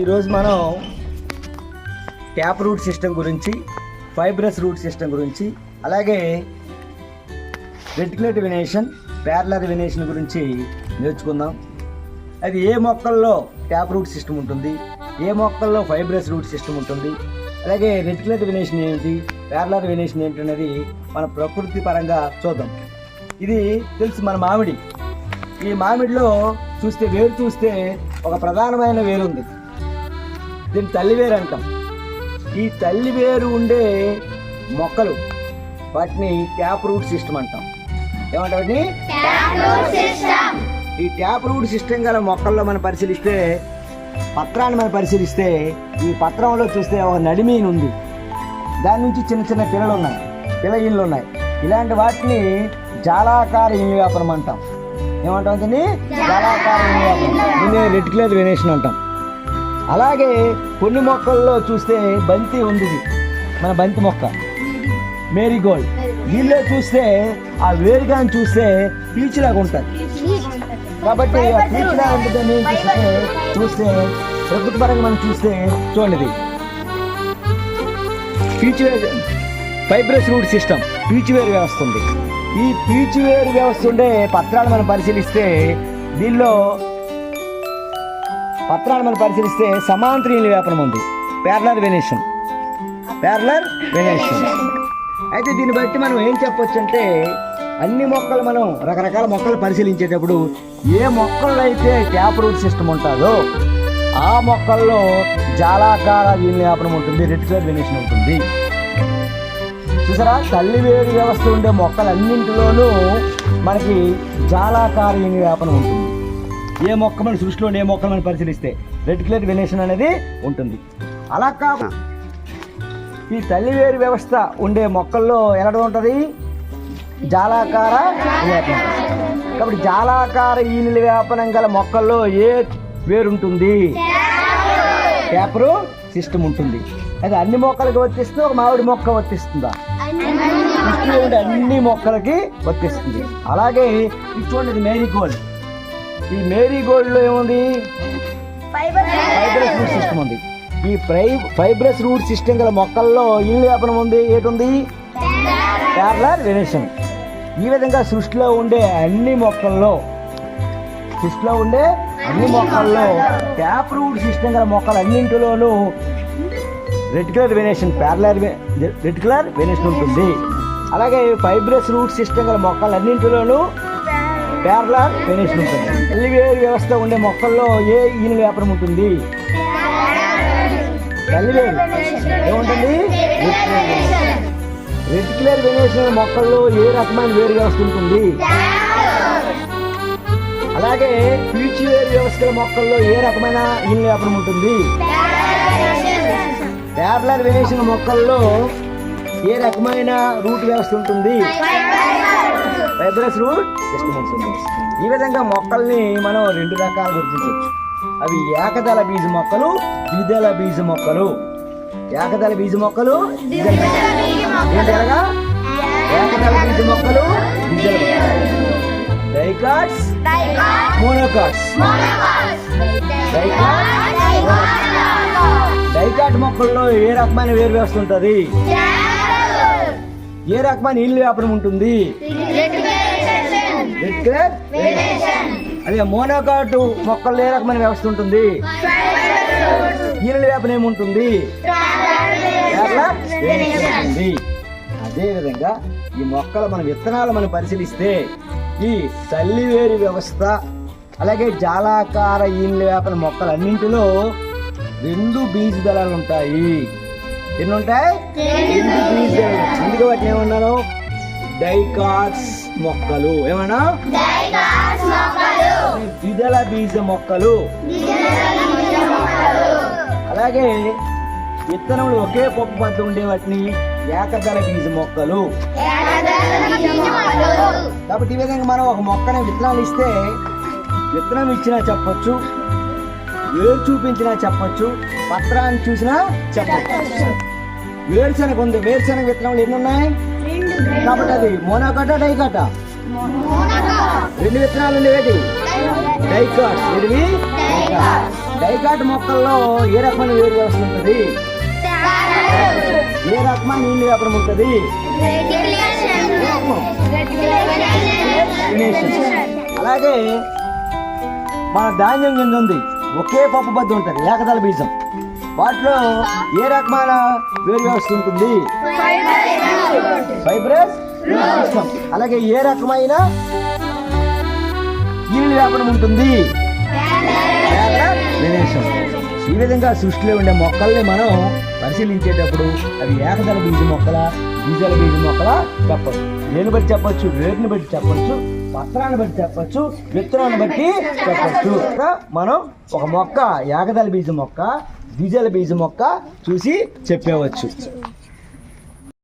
ఈరోజు మనం tap root system గురించి ఫైబ్రస్ రూట్ సిస్టమ్ గురించి అలాగే రెటికులేట్ వినేషన్ ప్యారలర్ వినేషన్ గురించి నేర్చుకుందాం. అది ఏ మొక్కల్లో ట్యాప్ రూట్ సిస్టమ్ ఉంటుంది ఏ మొక్కల్లో ఫైబ్రస్ రూట్ సిస్టమ్ ఉంటుంది అలాగే రెటికులేట్ వినేషన్ ఏంటి ప్యారలర్ వినేషన్ ఏంటి అనేది మన ప్రకృతి పరంగా చూద్దాం. ఇది తెలుసు మన మామిడి. ఈ మామిడిలో చూస్తే వేరు చూస్తే ఒక ప్రధానమైన వేరు ఉంది. దీన్ని తల్లి వేరు అంటాం. ఈ తల్లి వేరు ఉండే మొక్కలు వాటిని ట్యాప్ రూట్ సిస్టమ్ అంటాం. ఏమంటాం ఈ ట్యాప్ రూట్ సిస్టమ్ గల మొక్కల్లో మనం పరిశీలిస్తే పత్రాన్ని మనం పరిశీలిస్తే ఈ పత్రంలో చూస్తే ఒక నడిమీన్ ఉంది. దాని నుంచి చిన్న చిన్న పిల్లలు ఉన్నాయి పిల్ల ఉన్నాయి. ఇలాంటి వాటిని జాలాకార ఈన్ వ్యాపారం అంటాం. ఏమంటాం దీన్ని జాలాకార ఈన్ వ్యాపారం దీన్ని రెటికులర్ వెనేషన్ అంటాం. అలాగే కొన్ని మొక్కల్లో చూస్తే బంతి ఉంది. మన బంతి మొక్క. మేరీగోల్డ్ దీనిలో చూస్తే ఆ వేరుగాని చూస్తే పీచులాగా ఉంటుంది. కాబట్టి ఆ పీచులాగా ఉంటుందని చూస్తే చూస్తే ప్రకృతి పరంగా మనం చూస్తే చూడండి. పీచు ఫైబ్రస్ రూట్ సిస్టమ్ పీచువేరు వ్యవస్థ ఉంది. ఈ పీచువేరు వ్యవస్థ ఉండే పత్రాలు మనం పరిశీలిస్తే దీనిలో పత్రాలు మనం పరిశీలిస్తే సమాంతరీయ వ్యాపనం ఉంది. ప్యారలర్ వెనేషన్ ప్యారలర్ వెనేషన్ అయితే దీన్ని బట్టి మనం ఏం చెప్పొచ్చు అంటే అన్ని మొక్కలు మనం రకరకాల మొక్కలు పరిశీలించేటప్పుడు ఏ మొక్కల్లో అయితే ట్యాప్ రూట్ సిస్టమ్ ఉంటుందో ఆ మొక్కల్లో జాలాకార వ్యాపనం ఉంటుంది రెటికులర్ వెనేషన్ ఉంటుంది. చూసారా? తల్లి వేరు వ్యవస్థ ఉండే మొక్కలన్నింటిలోనూ మనకి జాలాకార వ్యాపనం ఉంటుంది. ఏ మొక్క మన సృష్టిలో ఏ మొక్కలు మనం పరిశీలిస్తే రెటికులర్ వెనేషన్ అనేది ఉంటుంది. అలా కాక ఈ తల్లి వేరు వ్యవస్థ ఉండే మొక్కల్లో ఎలా ఉంటుంది? జాలాకార వ్యాపనం. కాబట్టి జాలాకార ఈనుల వ్యాపనం గల మొక్కల్లో ఏ వేరు ఉంటుంది? పేపరు సిస్టమ్ ఉంటుంది. అది అన్ని మొక్కలకి వర్తిస్తే ఒక మామిడి మొక్క వర్తిస్తుందా? ఉండే అన్ని మొక్కలకి వర్తిస్తుంది. అలాగే ఇది చూడండి మేరీ గోల్డ్. ఈ మేరీ గోల్డ్లో ఏముంది? ఫైబ్రస్ రూట్ సిస్టమ్ ఉంది. ఈ ఫ్రై ఫైబ్రస్ రూట్ సిస్టమ్ గల మొక్కల్లో ఇల్లు వ్యాపనం ఉంది. ఏటుంది? ప్యారలర్ వెనేషన్ ఈ విధంగా సృష్టిలో ఉండే అన్ని మొక్కల్లో సృష్టిలో ఉండే అన్ని మొక్కల్లో ట్యాప్ రూట్ సిస్టమ్ గల మొక్కలు అన్నింటిలోనూ reticular venation parallel reticular venation ఉంటుంది. అలాగే ఫైబ్రస్ రూట్ సిస్టమ్ గల మొక్కలు అన్నింటిలోనూ ప్యారలర్ వెనేషన్ ఉంటుంది. తల్లివేరు వ్యవస్థ ఉండే మొక్కల్లో ఏ ఈను వ్యాపారం ఉంటుంది? తల్లివేరు ఏముంటుంది? రెటికులర్ వెనేషన్ మొక్కల్లో ఏ రకమైన వేరు వ్యవస్థ ఉంటుంది? అలాగే పీచు వేరు వ్యవస్థల మొక్కల్లో ఏ రకమైన ఈనుల వ్యాపారం ఉంటుంది? పేర్లర్ వెనేషన్ మొక్కల్లో ఏ రకమైన రూట్ వ్యవస్థ ఉంటుంది? ఫైబ్రస్ ఈ విధంగా మొక్కల్ని మనం రెండు రకాలు గుర్తించవచ్చు. అవి ఏకదళ బీజ మొక్కలు ద్విదళ బీజ మొక్కలు. ఏకదళ బీజ మొక్కలు ద్విదళ బీజ మొక్కలు. ఏకదళ బీజ మొక్కలు డైకాట్స్ మోనోకాట్స్ డైకాట్ మొక్కల్లో ఏ రకమైన వేరు వేస్తుంటది ఏ రకమైన నీళ్ళు వ్యాపారం ఉంటుంది? అదే మోనోకాటు మొక్కల్లో ఏ రకమైన వ్యవస్థ ఉంటుంది. ఈనెల వ్యాపనం ఏముంటుంది? ప్యారలర్ వెనేషన్ ఉంటుంది అదే విధంగా ఈ మొక్కల మన విత్తనాలు మనం పరిశీలిస్తే ఈ తల్లివేరు వ్యవస్థ అలాగే జాలాకార ఈనెల వ్యాపన మొక్కలన్నింటిలో రెండు బీజ దళాలు ఉంటాయి. ఎన్ని ఉంటాయి? రెండు బీజ దళాలు. అందుకే వాటిని ఏమన్నాను డైకాట్స్ మొక్కలు. ఏమన్నా? ద్విదళ బీజ మొక్కలు. అలాగే విత్తనములు ఒకే పప్పు మధ్య ఉండే వాటిని ఏకదళ బీజ మొక్కలు. కాబట్టి ఈ విధంగా మనం ఒక మొక్కని విత్తనాలు ఇస్తే విత్తనం ఇచ్చినా చెప్పొచ్చు వేరు చూపించినా చెప్పొచ్చు పత్రాన్ని చూసినా చెప్పొచ్చు. వేరుశనగ ఉంది. వేరుశనగ విత్తనాలు ఎన్ని ఉన్నాయి? కాబట్టి అది మోనోకట డైకట రెండు విత్తనాలు ఉండేవి డైకాట్ ఇవి డైకాట్ మొక్కల్లో ఏ రకమైన వేరు వ్యవస్థ ఉంటుంది? ఏ రకమైన నీళ్ళు వ్యాపారం ఉంటుంది? అలాగే మన ధాన్యం కింద ఉంది. ఒకే పప్పు బద్దు ఉంటుంది ఏకదళ బీజం. వాటిలో ఏ రకమైన వేరు ఉంటుంది? ఫైబ్రస్ అలాగే ఏ రకమైన ఈల్డ్ వ్యాపనం ఉంటుంది? ఈ విధంగా సృష్టిలో ఉండే మొక్కల్ని మనం పరిశీలించేటప్పుడు అవి ఏకదళ బీజ మొక్కల బీజాల బీజ మొక్కల చెప్పచ్చు. దేని బట్టి చెప్పచ్చు వేరుని బట్టి చెప్పచ్చు పత్రాన్ని బట్టి చెప్పచ్చు విత్తనాన్ని బట్టి చెప్పచ్చు. మనం ఒక మొక్క ఏకదళ బీజ మొక్క బీజాల బీజ మొక్క చూసి చెప్పేవచ్చు.